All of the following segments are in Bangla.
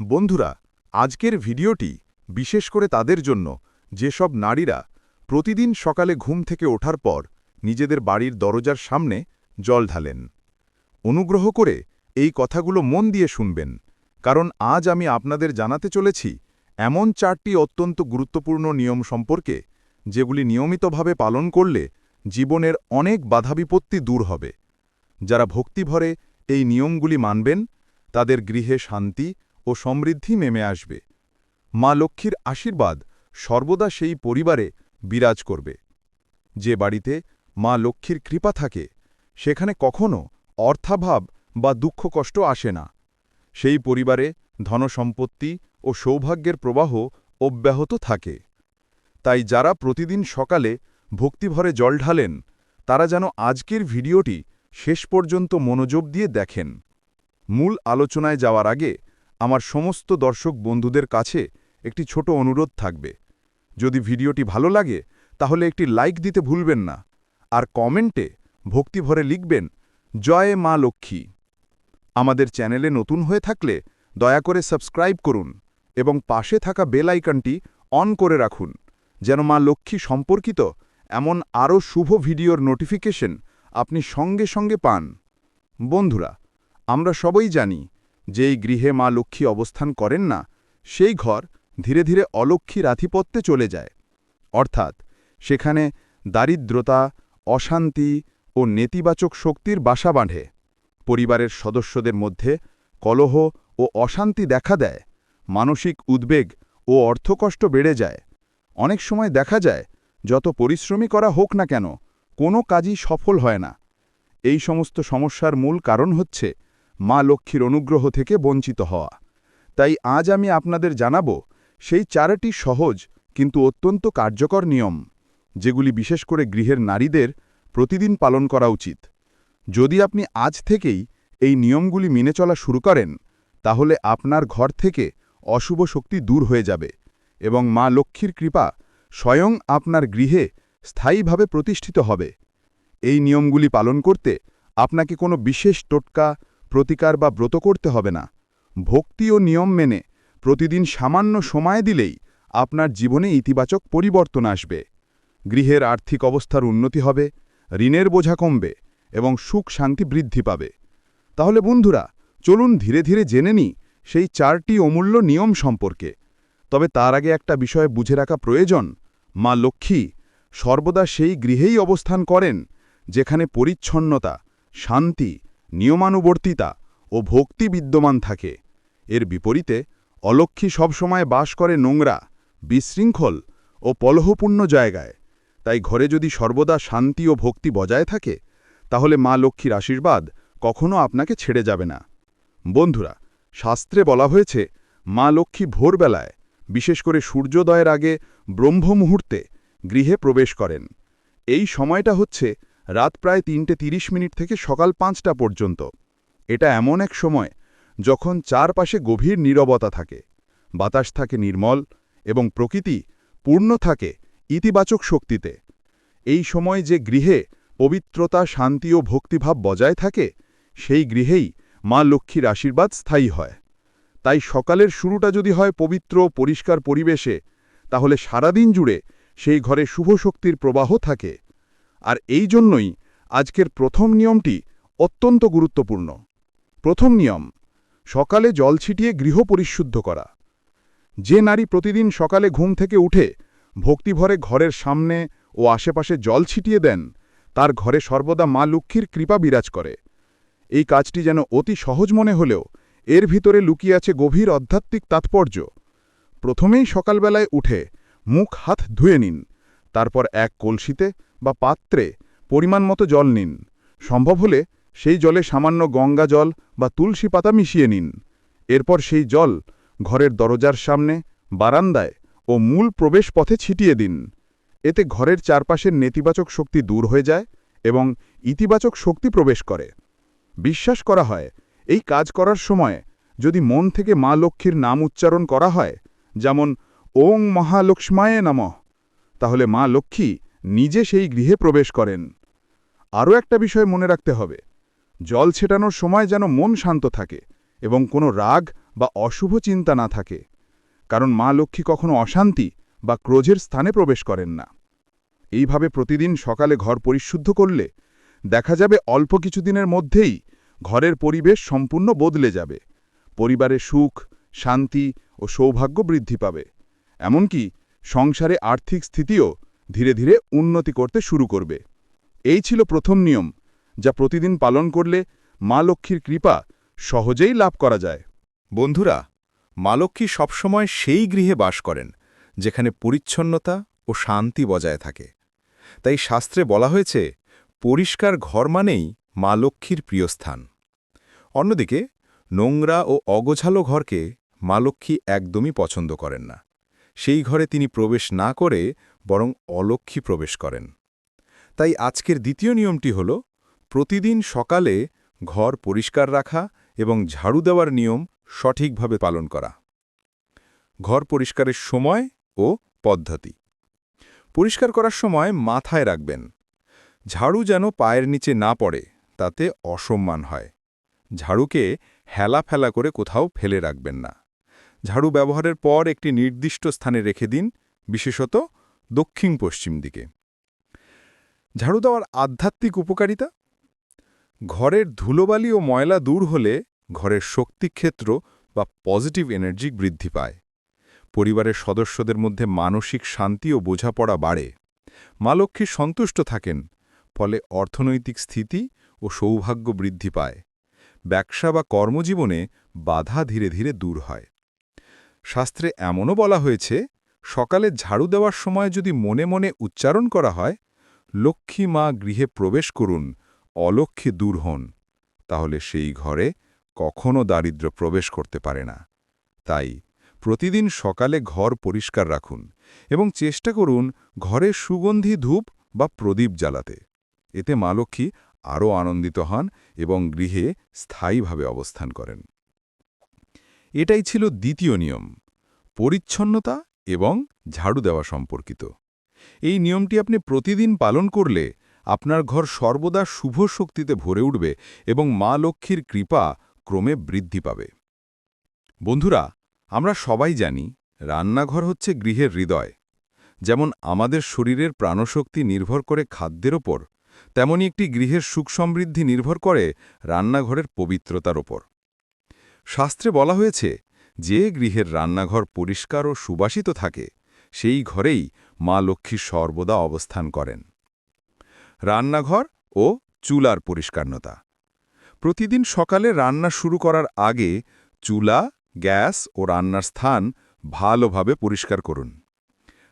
বন্ধুরা, আজকের ভিডিওটি বিশেষ করে তাদের জন্য, যেসব নারীরা প্রতিদিন সকালে ঘুম থেকে ওঠার পর নিজেদের বাড়ির দরজার সামনে জল ঢালেন। অনুগ্রহ করে এই কথাগুলো মন দিয়ে শুনবেন, কারণ আজ আমি আপনাদের জানাতে চলেছি এমন চারটি অত্যন্ত গুরুত্বপূর্ণ নিয়ম সম্পর্কে, যেগুলি নিয়মিতভাবে পালন করলে জীবনের অনেক বাধাবিপত্তি দূর হবে। যারা ভক্তিভরে এই নিয়মগুলি মানবেন, তাদের গৃহে শান্তি ও সমৃদ্ধি নেমে আসবে। মা লক্ষ্মীর আশীর্বাদ সর্বদা সেই পরিবারে বিরাজ করবে। যে বাড়িতে মা লক্ষ্মীর কৃপা থাকে, সেখানে কখনো অর্থাভাব বা দুঃখ কষ্ট আসে না। সেই পরিবারে ধনসম্পত্তি ও সৌভাগ্যের প্রবাহ অব্যাহত থাকে। তাই যারা প্রতিদিন সকালে ভক্তিভরে জল ঢালেন, তারা যেন আজকের ভিডিওটি শেষ পর্যন্ত মনোযোগ দিয়ে দেখেন। মূল আলোচনায় যাওয়ার আগে আমার সমস্ত দর্শক বন্ধুদের কাছে একটি ছোট অনুরোধ থাকবে। যদি ভিডিওটি ভালো লাগে, তাহলে একটি লাইক দিতে ভুলবেন না, আর কমেন্টে ভক্তিভরে লিখবেন, জয় মা লক্ষ্মী। আমাদের চ্যানেলে নতুন হয়ে থাকলে দয়া করে সাবস্ক্রাইব করুন এবং পাশে থাকা বেল আইকনটি অন করে রাখুন, যেন মা লক্ষ্মী সম্পর্কিত এমন আরও শুভ ভিডিওর নোটিফিকেশন আপনি সঙ্গে সঙ্গে পান। বন্ধুরা, আমরা সবাই জানি যে এই গৃহে মা লক্ষ্মী অবস্থান করেন না, সেই ঘর ধীরে ধীরে অলক্ষ্মীর আধিপত্যে চলে যায়। অর্থাৎ সেখানে দারিদ্রতা, অশান্তি ও নেতিবাচক শক্তির বাসা বাঁধে। পরিবারের সদস্যদের মধ্যে কলহ ও অশান্তি দেখা দেয়, মানসিক উদ্বেগ ও অর্থকষ্ট বেড়ে যায়। অনেক সময় দেখা যায়, যত পরিশ্রমী করা হোক না কেন, কোনো কাজই সফল হয় না। এই সমস্ত সমস্যার মূল কারণ হচ্ছে মা লক্ষ্মীর অনুগ্রহ থেকে বঞ্চিত হওয়া। তাই আজ আমি আপনাদের জানাব, সেই চারটি সহজ কিন্তু অত্যন্ত কার্যকর নিয়ম, যেগুলি বিশেষ করে গৃহের নারীদের প্রতিদিন পালন করা উচিত। যদি আপনি আজ থেকেই এই নিয়মগুলি মেনে চলা শুরু করেন, তাহলে আপনার ঘর থেকে অশুভ শক্তি দূর হয়ে যাবে এবং মা লক্ষ্মীর কৃপা স্বয়ং আপনার গৃহে স্থায়ীভাবে প্রতিষ্ঠিত হবে। এই নিয়মগুলি পালন করতে আপনাকে কোনো বিশেষ টোটকা প্রতিকার বা ব্রত করতে হবে না। ভক্তি ও নিয়ম মেনে প্রতিদিন সামান্য সময় দিলেই আপনার জীবনে ইতিবাচক পরিবর্তন আসবে। গৃহের আর্থিক অবস্থার উন্নতি হবে, ঋণের বোঝা কমবে এবং সুখ শান্তি বৃদ্ধি পাবে। তাহলে বন্ধুরা, চলুন ধীরে ধীরে জেনে নিই সেই চারটি অমূল্য নিয়ম সম্পর্কে। তবে তার আগে একটা বিষয় বুঝে রাখা প্রয়োজন। মা লক্ষ্মী সর্বদা সেই গৃহেই অবস্থান করেন, যেখানে পরিচ্ছন্নতা, শান্তি নিয়মানুবর্তিতা ও ভক্তি বিদ্যমান থাকে। এর বিপরীতে অলক্ষ্মী সবসময় বাস করে নোংরা, বিশৃঙ্খল ও পলহপূর্ণ জায়গায়। তাই ঘরে যদি সর্বদা শান্তি ও ভক্তি বজায় থাকে, তাহলে মা লক্ষ্মীর আশীর্বাদ কখনো আপনাকে ছেড়ে যাবে না। বন্ধুরা, শাস্ত্রে বলা হয়েছে, মা লক্ষ্মী ভোরবেলায়, বিশেষ করে সূর্যোদয়ের আগে ব্রহ্ম মুহূর্তে গৃহে প্রবেশ করেন। এই সময়টা হচ্ছে রাত প্রায় তিনটে তিরিশ মিনিট থেকে সকাল পাঁচটা পর্যন্ত। এটা এমন এক সময় যখন চারপাশে গভীর নীরবতা থাকে। বাতাস থাকে নির্মল এবং প্রকৃতি পূর্ণ থাকে ইতিবাচক শক্তিতে। এই সময় যে গৃহে পবিত্রতা, শান্তি ও ভক্তিভাব বজায় থাকে, সেই গৃহেই মা লক্ষ্মীর আশীর্বাদ স্থায়ী হয়। তাই সকালের শুরুটা যদি হয় পবিত্র পরিষ্কার পরিবেশে, তাহলে সারাদিন জুড়ে সেই ঘরে শুভ শক্তির প্রবাহ থাকে। আর এই জন্যই আজকের প্রথম নিয়মটি অত্যন্ত গুরুত্বপূর্ণ। প্রথম নিয়ম, সকালে জল ছিটিয়ে গৃহ পরিশুদ্ধ করা। যে নারী প্রতিদিন সকালে ঘুম থেকে উঠে ভক্তিভরে ঘরের সামনে ও আশেপাশে জল ছিটিয়ে দেন, তার ঘরে সর্বদা মা লক্ষ্মীর কৃপা বিরাজ করে। এই কাজটি যেন অতি সহজ মনে হলেও এর ভিতরে লুকিয়ে আছে গভীর আধ্যাত্মিক তাৎপর্য। প্রথমেই সকালবেলায় উঠে মুখ হাত ধুয়ে নিন, তারপর এক কলসিতে বা পাত্রে পরিমাণ মতো জল নিন। সম্ভব হলে সেই জলে সামান্য গঙ্গা জল বা তুলসী পাতা মিশিয়ে নিন। এরপর সেই জল ঘরের দরজার সামনে, বারান্দায় ও মূল প্রবেশ পথে ছিটিয়ে দিন। এতে ঘরের চারপাশের নেতিবাচক শক্তি দূর হয়ে যায় এবং ইতিবাচক শক্তি প্রবেশ করে। বিশ্বাস করা হয়, এই কাজ করার সময় যদি মন থেকে মা লক্ষ্মীর নাম উচ্চারণ করা হয়, যেমন, ওং মহালক্ষ্মায় নমঃ তাহলে মা লক্ষ্মী নিজে সেই গৃহে প্রবেশ করেন। আরও একটা বিষয় মনে রাখতে হবে। জল ছেটানোর সময় যেন মন শান্ত থাকে এবং কোনো রাগ বা অশুভ চিন্তা না থাকে, কারণ মা লক্ষ্মী কখনো অশান্তি বা ক্রোধের স্থানে প্রবেশ করেন না। এইভাবে প্রতিদিন সকালে ঘর পরিশুদ্ধ করলে দেখা যাবে অল্প কিছুদিনের মধ্যেই ঘরের পরিবেশ সম্পূর্ণ বদলে যাবে, পরিবারে সুখ, শান্তি ও সৌভাগ্য বৃদ্ধি পাবে। এমনকি সংসারে আর্থিক স্থিতিও ধীরে ধীরে উন্নতি করতে শুরু করবে। এই ছিল প্রথম নিয়ম, যা প্রতিদিন পালন করলে মা লক্ষ্মীর কৃপা সহজেই লাভ করা যায়। বন্ধুরা, মা লক্ষ্মী সবসময় সেই গৃহে বাস করেন, যেখানে পরিচ্ছন্নতা ও শান্তি বজায় থাকে। তাই শাস্ত্রে বলা হয়েছে, পরিষ্কার ঘর মানেই মা লক্ষ্মীর প্রিয় স্থান অন্যদিকে, নোংরা ও অগোছালো ঘরকে মা লক্ষ্মী একদমই পছন্দ করেন না। সেই ঘরে তিনি প্রবেশ না করে বরং অলক্ষ্মী প্রবেশ করেন। তাই আজকের দ্বিতীয় নিয়মটি হল, প্রতিদিন সকালে ঘর পরিষ্কার রাখা এবং ঝাড়ু দেওয়ার নিয়ম সঠিকভাবে পালন করা। ঘর পরিষ্কারের সময় ও পদ্ধতি। পরিষ্কার করার সময় মাথায় রাখবেন। ঝাড়ু যেন পায়ের নিচে না পড়ে, তাতে অসম্মান হয়। ঝাড়ুকে হেলা ফেলা করে কোথাও ফেলে রাখবেন না। ঝাড়ু ব্যবহারের পর একটি নির্দিষ্ট স্থানে রেখে দিন, বিশেষত দক্ষিণ পশ্চিম দিকে। ঝাড়ু দেওয়ার আধ্যাত্মিক উপকারিতা? ঘরের ধুলোবালি ও ময়লা দূর হলে ঘরের শক্তিক্ষেত্র বা পজিটিভ এনার্জি বৃদ্ধি পায়। পরিবারের সদস্যদের মধ্যে মানসিক শান্তি ও বোঝাপড়া বাড়ে। মা লক্ষ্মী সন্তুষ্ট থাকেন, ফলে অর্থনৈতিক স্থিতি ও সৌভাগ্য বৃদ্ধি পায়। ব্যবসা বা কর্মজীবনে বাধা ধীরে ধীরে দূর হয়। শাস্ত্রে এমনও বলা হয়েছে, সকালে ঝাড়ু দেওয়ার সময় যদি মনে মনে উচ্চারণ করা হয়, লক্ষ্মী মা গৃহে প্রবেশ করুন অলক্ষ্মী দূর হন, তাহলে সেই ঘরে কখনো দারিদ্র প্রবেশ করতে পারে না। তাই প্রতিদিন সকালে ঘর পরিষ্কার রাখুন এবং চেষ্টা করুন ঘরে সুগন্ধি ধূপ বা প্রদীপ জ্বালাতে। এতে মা লক্ষ্মী আরও আনন্দিত হন এবং গৃহে স্থায়ীভাবে অবস্থান করেন। এটাই ছিল দ্বিতীয় নিয়ম, পরিচ্ছন্নতা এবং ঝাড়ু দেওয়া সম্পর্কিত। এই নিয়মটি আপনি প্রতিদিন পালন করলে আপনার ঘর সর্বদা শুভ শক্তিতে ভরে উঠবে এবং মা লক্ষ্মীর কৃপা ক্রমে বৃদ্ধি পাবে। বন্ধুরা, আমরা সবাই জানি রান্নাঘর হচ্ছে গৃহের হৃদয়। যেমন আমাদের শরীরের প্রাণশক্তি নির্ভর করে খাদ্যের ওপর, তেমনি একটি গৃহের সুখ সমৃদ্ধি নির্ভর করে রান্নাঘরের পবিত্রতার ওপর। শাস্ত্রে বলা হয়েছে, যে গৃহের রান্নাঘর পরিষ্কার ও সুবাসিত থাকে, সেই ঘরেই মা লক্ষ্মী সর্বদা অবস্থান করেন। রান্নাঘর ও চুলার পরিষ্কারতা প্রতিদিন সকালে রান্না শুরু করার আগে চুলা, গ্যাস ও রান্নার স্থান ভালোভাবে পরিষ্কার করুন।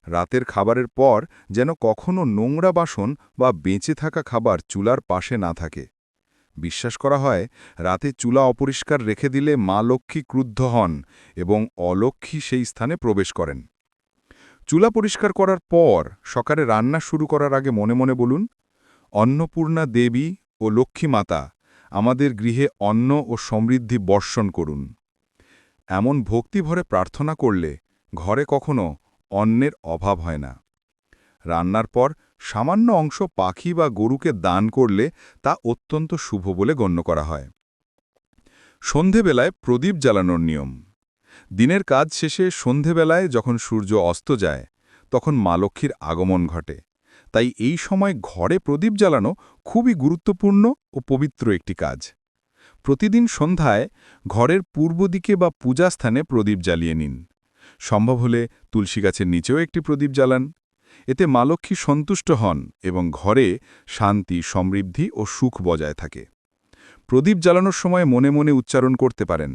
রাতের খাবারের পর যেন কখনও নোংরা বাসন বা বেঁচে থাকা খাবার চুলার পাশে না থাকে। বিশ্বাস করা হয়, রাতে চুলা অপরিষ্কার রেখে দিলে মা লক্ষ্মী ক্রুদ্ধ হন এবং অলক্ষ্মী সেই স্থানে প্রবেশ করেন। চুলা পরিষ্কার করার পর সকালে রান্না শুরু করার আগে মনে মনে বলুন, অন্নপূর্ণা দেবী ও লক্ষ্মী মাতা, আমাদের গৃহে অন্ন ও সমৃদ্ধি বর্ষণ করুন। এমন ভক্তিভরে প্রার্থনা করলে ঘরে কখনো অন্নের অভাব হয় না। রান্নার পর সামান্য অংশ পাখি বা গরুকে দান করলে তা অত্যন্ত শুভ বলে গণ্য করা হয়। সন্ধেবেলায় প্রদীপ জ্বালানোর নিয়ম। দিনের কাজ শেষে সন্ধেবেলায় যখন সূর্য অস্ত যায়, তখন মা লক্ষ্মীর আগমন ঘটে। তাই এই সময় ঘরে প্রদীপ জ্বালানো খুবই গুরুত্বপূর্ণ ও পবিত্র একটি কাজ। প্রতিদিন সন্ধ্যায় ঘরের পূর্ব দিকে বা পূজাস্থানে প্রদীপ জ্বালিয়ে নিন। সম্ভব হলে তুলসী গাছের নিচেও একটি প্রদীপ জ্বালান। এতে মা লক্ষ্মী সন্তুষ্ট হন এবং ঘরে শান্তি, সমৃদ্ধি ও সুখ বজায় থাকে। প্রদীপ জ্বালানোর সময় মনে মনে উচ্চারণ করতে পারেন,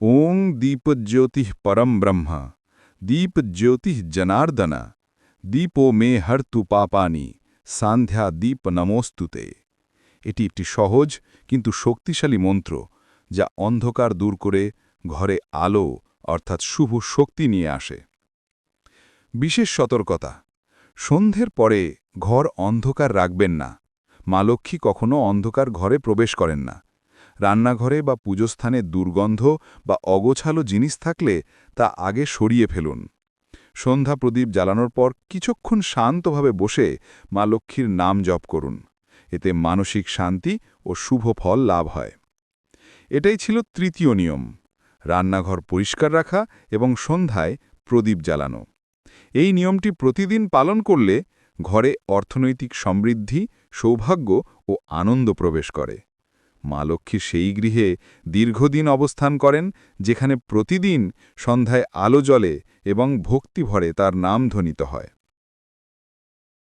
ওং দীপজ্যোতিঃ পরম ব্রহ্মা, দীপজ্যোতিঃ জনার্দনা, দীপো মে হর্তু পাপানি, সান্ধ্যা দীপ নমস্তুতে এটি একটি সহজ কিন্তু শক্তিশালী মন্ত্র যা অন্ধকার দূর করে ঘরে আলো অর্থাৎ শুভ শক্তি নিয়ে আসে। বিশেষ সতর্কতা সন্ধ্যের পরে ঘর অন্ধকার রাখবেন না। মা লক্ষ্মী কখনও অন্ধকার ঘরে প্রবেশ করেন না। রান্নাঘরে বা পুজোস্থানে দুর্গন্ধ বা অগোছালো জিনিস থাকলে তা আগে সরিয়ে ফেলুন। সন্ধ্যা প্রদীপ জ্বালানোর পর কিছুক্ষণ শান্তভাবে বসে মা লক্ষ্মীর নাম জপ করুন। এতে মানসিক শান্তি ও শুভ ফল লাভ হয়। এটাই ছিল তৃতীয় নিয়ম। রান্নাঘর পরিষ্কার রাখা এবং সন্ধ্যায় প্রদীপ জ্বালানো। এই নিয়মটি প্রতিদিন পালন করলে ঘরে অর্থনৈতিক সমৃদ্ধি, সৌভাগ্য ও আনন্দ প্রবেশ করে। মা লক্ষ্মী সেই গৃহে দীর্ঘদিন অবস্থান করেন, যেখানে প্রতিদিন সন্ধ্যায় আলো জলে এবং ভক্তিভরে তার নাম ধ্বনিত হয়।